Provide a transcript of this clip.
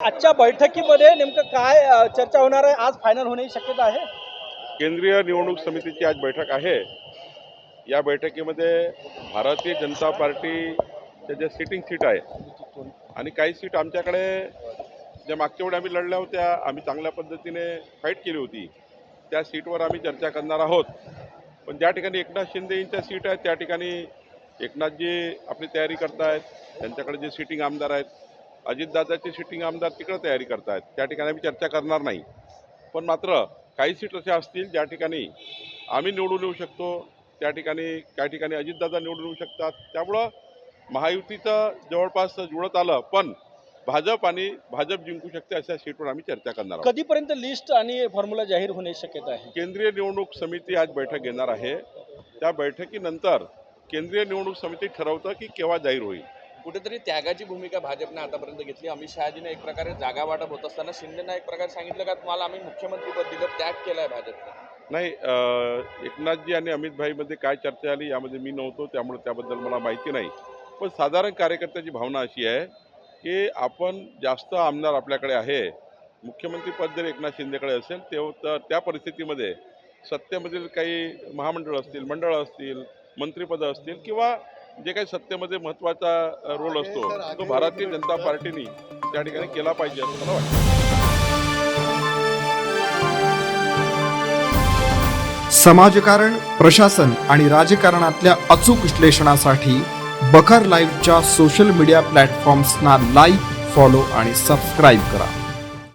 आजच्या बैठकीमध्ये नेमकं काय चर्चा होणार आहे? आज फायनल होण्याची शक्यता आहे? केंद्रीय निवडणूक समितीची आज बैठक आहे. या बैठकीमध्ये भारतीय जनता पार्टीचे जे सिटिंग सीट आहे आणि काही सीट आमच्याकडे ज्या मागच्या वेळी आम्ही लढल्या होत्या आम्ही चांगल्या पद्धतीने फाईट केली होती त्या सीटवर आम्ही चर्चा करणार आहोत. पण ज्या ठिकाणी एकनाथ शिंदेंच्या सीट आहेत त्या ठिकाणी एकनाथजी आपली तयारी करतायत त्यांच्याकडे जे सिटिंग आमदार आहेत अजितदादाचे सिटिंग आमदार तिकडे तयारी करतायत. त्या ठिकाणी आम्ही चर्चा करणार नाही. पण मात्र काही सीट अशा असतील ज्या ठिकाणी आम्ही निवडून येऊ शकतो त्या ठिकाणी काही ठिकाणी अजितदादा निवडून येऊ शकतात. त्यामुळं महायुतीचं जवळपास जुळत आलं पण भाजप आणि भाजप जिंकू शकते अशा सीटवर आम्ही चर्चा करणार आहोत. कधीपर्यंत लिस्ट आणि फॉर्म्युला जाहीर होण्याची शक्यता आहे? केंद्रीय निवडणूक समिती आज बैठक घेणार आहे. त्या बैठकीनंतर केंद्रीय निवडणूक समिती ठरवतं की केव्हा जाहीर होईल. कुठेतरी त्यागाची भूमिका भाजपने आतापर्यंत घेतली. अमित शहाजीने एक प्रकारे जागा वाटप होत असताना शिंदेना एक प्रकारे सांगितलं का तुम्हाला आम्ही मुख्यमंत्रीपद दिलं त्याग केला आहे भाजपने. नाही एकनाथजी आणि अमितभाईमध्ये काय चर्चा आली यामध्ये मी नव्हतो त्यामुळे त्याबद्दल मला माहिती नाही. पण साधारण कार्यकर्त्याची भावना अशी आहे की आपण जास्त आमदार आपल्याकडे आहे मुख्यमंत्रीपद जर एकनाथ शिंदेकडे असेल तेव्हा तर त्या परिस्थितीमध्ये सत्तेमधील काही महामंडळ असतील मंडळं असतील मंत्रिपदं असतील किंवा जे काही सत्तेमध्ये महत्त्वाचा रोल असतो तो भारतीय जनता पार्टीने त्या ठिकाणी केला पाहिजे असं मला वाटतं. समाजकारण प्रशासन आणि राजकारणातल्या अचूक विश्लेषणासाठी बखर लाईव्हच्या सोशल मीडिया प्लॅटफॉर्म्सना लाईक फॉलो आणि सबस्क्राईब करा.